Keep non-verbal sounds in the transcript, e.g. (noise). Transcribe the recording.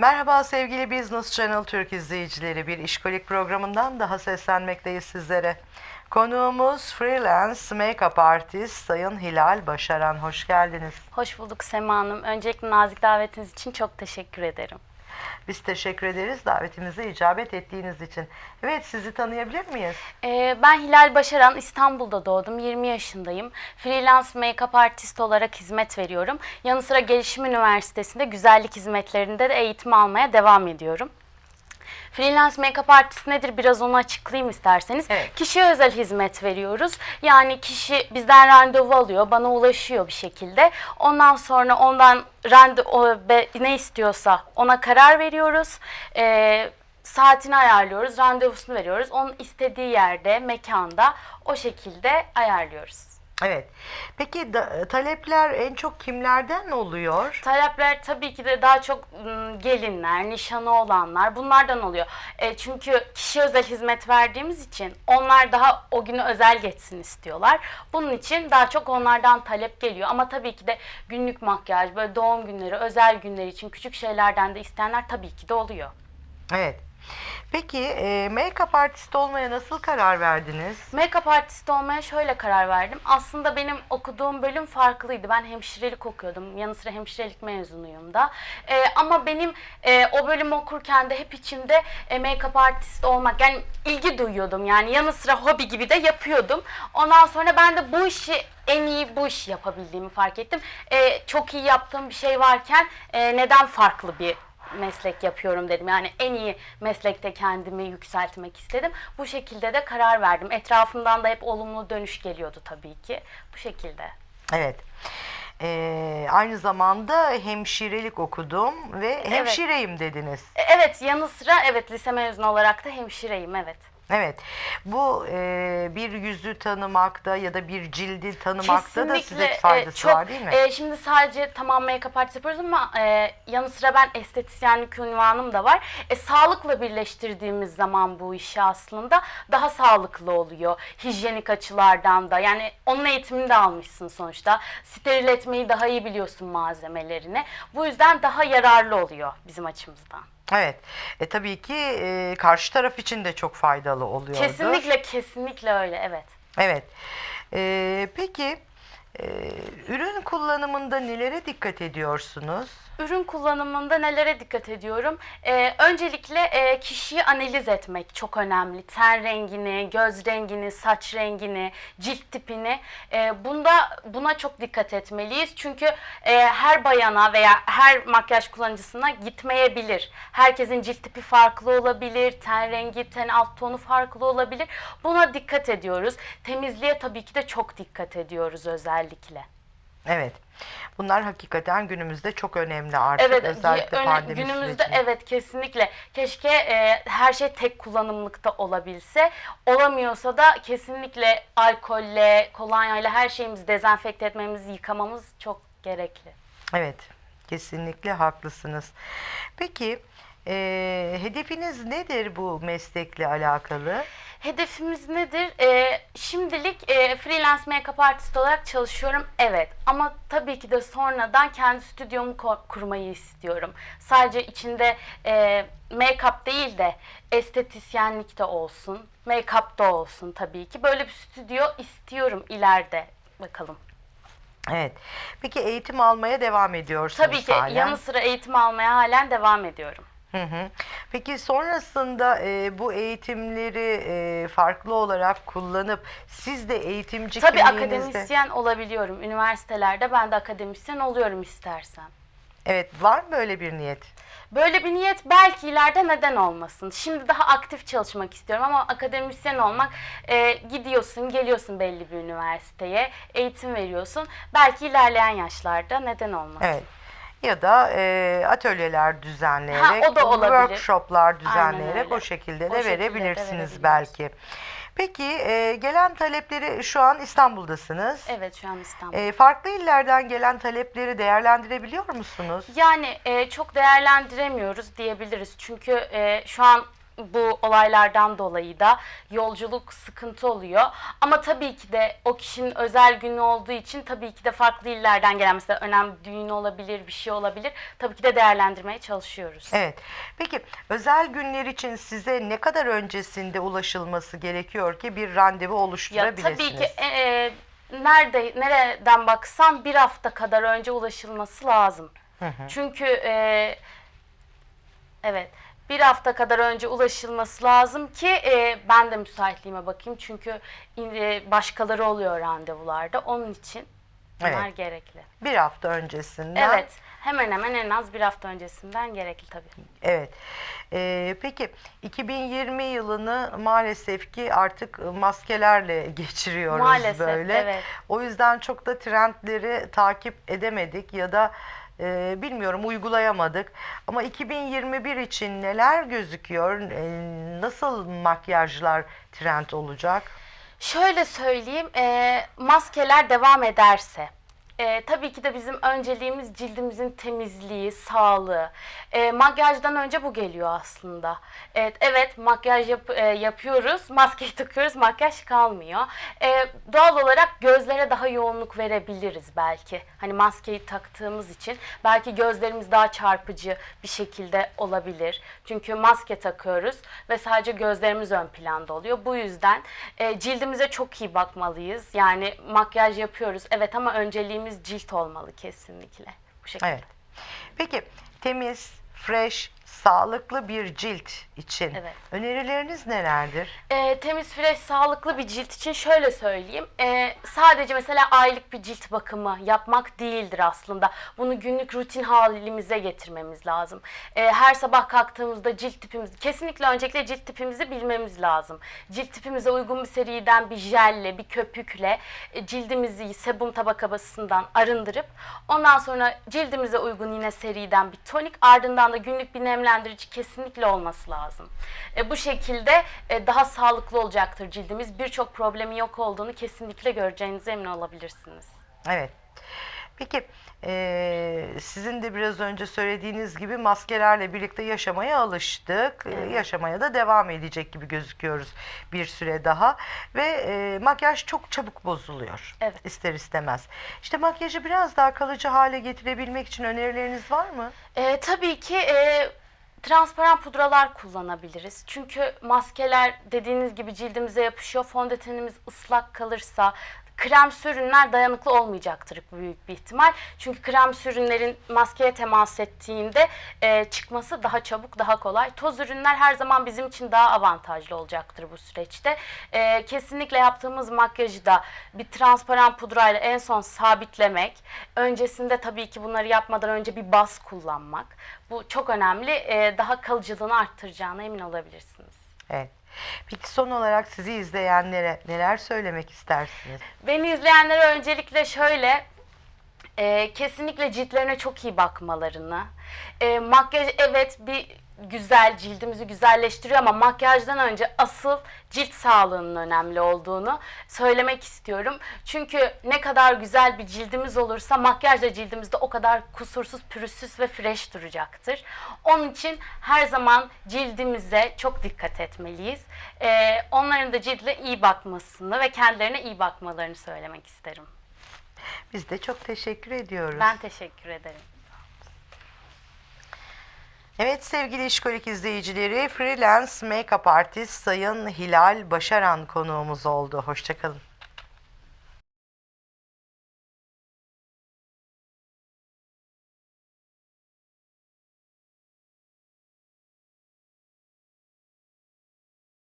Merhaba sevgili Business Channel Türk izleyicileri. Bir işkolik programından daha seslenmekteyiz sizlere. Konuğumuz freelance make-up artist Sayın Hilal Başaran. Hoş geldiniz. Hoş bulduk Sema Hanım. Öncelikle nazik davetiniz için çok teşekkür ederim. Biz teşekkür ederiz davetimize icabet ettiğiniz için. Evet sizi tanıyabilir miyiz? Ee, ben Hilal Başaran, İstanbul'da doğdum. 20 yaşındayım. Freelance make-up artist olarak hizmet veriyorum. Yanı sıra Gelişim Üniversitesi'nde güzellik hizmetlerinde de eğitim almaya devam ediyorum. Freelance make-up artist nedir biraz onu açıklayayım isterseniz. Evet. Kişiye özel hizmet veriyoruz. Yani kişi bizden randevu alıyor, bana ulaşıyor bir şekilde. Ondan sonra ondan randevu ne istiyorsa ona karar veriyoruz. Ee, saatini ayarlıyoruz, randevusunu veriyoruz. Onun istediği yerde, mekanda o şekilde ayarlıyoruz. Evet. Peki da- talepler en çok kimlerden oluyor? Talepler tabii ki de daha çok ım, gelinler, nişanı olanlar bunlardan oluyor. E, çünkü kişi özel hizmet verdiğimiz için onlar daha o günü özel geçsin istiyorlar. Bunun için daha çok onlardan talep geliyor. Ama tabii ki de günlük makyaj, böyle doğum günleri, özel günler için küçük şeylerden de isteyenler tabii ki de oluyor. Evet. Peki e, make-up artist olmaya nasıl karar verdiniz? Make-up artist olmaya şöyle karar verdim. Aslında benim okuduğum bölüm farklıydı. Ben hemşirelik okuyordum. Yanı sıra hemşirelik mezunuyum da. Ee, ama benim e, o bölümü okurken de hep içimde e, make-up artist olmak yani ilgi duyuyordum. Yani yanı sıra hobi gibi de yapıyordum. Ondan sonra ben de bu işi en iyi bu işi yapabildiğimi fark ettim. Ee, çok iyi yaptığım bir şey varken e, neden farklı bir meslek yapıyorum dedim. Yani en iyi meslekte kendimi yükseltmek istedim. Bu şekilde de karar verdim. Etrafımdan da hep olumlu dönüş geliyordu tabii ki. Bu şekilde. Evet. E, aynı zamanda hemşirelik okudum ve hemşireyim dediniz. E, Evet yanı sıra evet lise mezunu olarak da hemşireyim evet. Evet. Bu e, bir yüzü tanımakta ya da bir cildi tanımakta da size e, faydası çok, var değil mi? e, şimdi sadece tamam make-up artist yapıyoruz ama e, yanı sıra ben estetisyenlik ünvanım da var. E, sağlıkla birleştirdiğimiz zaman bu işi aslında daha sağlıklı oluyor. Hijyenik açılardan da yani onun eğitimini de almışsın sonuçta. Steril etmeyi daha iyi biliyorsun malzemelerini. Bu yüzden daha yararlı oluyor bizim açımızdan. Evet. E tabii ki e, karşı taraf için de çok faydalı oluyordur. Kesinlikle kesinlikle öyle evet. Evet. E, peki e, ürün kullanımında nelere dikkat ediyorsunuz? Ürün kullanımında nelere dikkat ediyorum? Ee, öncelikle e, kişiyi analiz etmek çok önemli. Ten rengini, göz rengini, saç rengini, cilt tipini. E, bunda buna çok dikkat etmeliyiz. Çünkü e, her bayana veya her makyaj kullanıcısına gitmeyebilir. Herkesin cilt tipi farklı olabilir, ten rengi, ten alt tonu farklı olabilir. Buna dikkat ediyoruz. Temizliğe tabii ki de çok dikkat ediyoruz özellikle. Evet. Bunlar hakikaten günümüzde çok önemli artık Evet, özellikle öne- pandemi günümüzde sürecinde. evet kesinlikle. Keşke e, her şey tek kullanımlıkta olabilse. Olamıyorsa da kesinlikle alkolle, kolonyayla her şeyimizi dezenfekte etmemiz, yıkamamız çok gerekli. Evet, kesinlikle haklısınız. Peki, e, hedefiniz nedir bu meslekle alakalı? Hedefimiz nedir? Ee, şimdilik e, freelance make-up artist olarak çalışıyorum. Evet. Ama tabii ki de sonradan kendi stüdyomu kurmayı istiyorum. Sadece içinde e, make-up değil de estetisyenlik de olsun. Make-up da olsun tabii ki. Böyle bir stüdyo istiyorum ileride. Bakalım. Evet. Peki eğitim almaya devam ediyorsunuz Tabii ki halen. yanı sıra eğitim almaya halen devam ediyorum. Hı hı. Peki sonrasında e, bu eğitimleri e, farklı olarak kullanıp siz de eğitimci Tabii kimliğinizde... akademisyen olabiliyorum. Üniversitelerde ben de akademisyen oluyorum istersen. Evet, var mı böyle bir niyet? Böyle bir niyet belki ileride neden olmasın. Şimdi daha aktif çalışmak istiyorum ama akademisyen olmak e, gidiyorsun, geliyorsun belli bir üniversiteye, eğitim veriyorsun. Belki ilerleyen yaşlarda neden olmasın. Evet. Ya da e, atölyeler düzenleyerek, Ha, o da olabilir. workshoplar düzenleyerek o şekilde O de şekilde de verebilirsiniz verebiliyoruz. belki. Peki e, gelen talepleri şu an İstanbul'dasınız. Evet şu an İstanbul. E, farklı illerden gelen talepleri değerlendirebiliyor musunuz? Yani e, çok değerlendiremiyoruz diyebiliriz. Çünkü e, şu an bu olaylardan dolayı da yolculuk sıkıntı oluyor. Ama tabii ki de o kişinin özel günü olduğu için tabii ki de farklı illerden gelen mesela önemli düğün olabilir, bir şey olabilir. Tabii ki de değerlendirmeye çalışıyoruz. Evet. Peki özel günler için size ne kadar öncesinde ulaşılması gerekiyor ki bir randevu Ya oluşturabilirsiniz? tabii ki e, e, nerede nereden baksan bir hafta kadar önce ulaşılması lazım. Çünkü e, evet bir hafta kadar önce ulaşılması lazım ki e, ben de müsaitliğime bakayım. Çünkü e, başkaları oluyor randevularda. Onun için bunlar Evet. gerekli. Bir hafta öncesinden. Evet. Hemen hemen en az bir hafta öncesinden gerekli tabii. Evet. Ee, peki 2020 yılını maalesef ki artık maskelerle (laughs) geçiriyoruz Maalesef, böyle. evet. O yüzden çok da trendleri takip edemedik ya da e, bilmiyorum uygulayamadık. Ama 2021 için neler gözüküyor? E, nasıl makyajlar trend olacak? Şöyle söyleyeyim, e, maskeler devam ederse, e, tabii ki de bizim önceliğimiz cildimizin temizliği, sağlığı. E, makyajdan önce bu geliyor aslında. Evet, evet makyaj yap- e, yapıyoruz, maskeyi (laughs) takıyoruz, makyaj kalmıyor. E, doğal olarak gözlere daha yoğunluk verebiliriz belki. Hani maskeyi taktığımız için belki gözlerimiz daha çarpıcı bir şekilde olabilir. Çünkü maske takıyoruz ve sadece gözlerimiz ön planda oluyor. Bu yüzden e, cildimize çok iyi bakmalıyız. Yani makyaj yapıyoruz evet ama önceliğimiz cilt olmalı kesinlikle. Bu şekilde. Evet. Peki temiz, fresh, sağlıklı bir cilt için Evet. önerileriniz nelerdir? E, temiz, fresh, sağlıklı bir cilt için şöyle söyleyeyim. E, sadece mesela aylık bir cilt bakımı yapmak değildir aslında. Bunu günlük rutin halimize getirmemiz lazım. E, her sabah kalktığımızda cilt tipimizi, kesinlikle öncelikle cilt tipimizi bilmemiz lazım. Cilt tipimize uygun bir seriden bir jelle, bir köpükle e, cildimizi sebum tabakasından arındırıp ondan sonra cildimize uygun yine seriden bir tonik ardından da günlük bir nemlendirici kesinlikle olması lazım. E, bu şekilde e, daha sağlıklı olacaktır cildimiz. Birçok problemi yok olduğunu kesinlikle göreceğinize emin olabilirsiniz. Evet. Peki eee, sizin de biraz önce söylediğiniz gibi maskelerle birlikte yaşamaya alıştık. Eee, Yaşamaya da devam edecek gibi gözüküyoruz bir süre daha. Ve eee, makyaj çok çabuk bozuluyor. Evet. İster istemez. İşte makyajı biraz daha kalıcı hale getirebilmek için önerileriniz var mı? E, tabii ki e, transparan pudralar kullanabiliriz. Çünkü maskeler dediğiniz gibi cildimize yapışıyor. Fondötenimiz ıslak kalırsa krem ürünler dayanıklı olmayacaktır büyük bir ihtimal. Çünkü krem ürünlerin maskeye temas ettiğinde e, çıkması daha çabuk, daha kolay. Toz ürünler her zaman bizim için daha avantajlı olacaktır bu süreçte. E, kesinlikle yaptığımız makyajı da bir transparan pudrayla en son sabitlemek. Öncesinde tabii ki bunları yapmadan önce bir baz kullanmak. Bu çok önemli. E, daha kalıcılığını arttıracağına emin olabilirsiniz. Evet. Peki son olarak sizi izleyenlere neler söylemek istersiniz? Beni izleyenlere öncelikle şöyle e, kesinlikle ciltlerine çok iyi bakmalarını. E, makyaj evet bir güzel cildimizi güzelleştiriyor ama makyajdan önce asıl cilt sağlığının önemli olduğunu söylemek istiyorum. Çünkü ne kadar güzel bir cildimiz olursa makyaj da cildimizde o kadar kusursuz, pürüzsüz ve fresh duracaktır. Onun için her zaman cildimize çok dikkat etmeliyiz. E, onların da cildine iyi bakmasını ve kendilerine iyi bakmalarını söylemek isterim. Biz de çok teşekkür ediyoruz. Ben teşekkür ederim. Evet sevgili İşkolik izleyicileri, freelance make-up artist Sayın Hilal Başaran konuğumuz oldu. Hoşçakalın.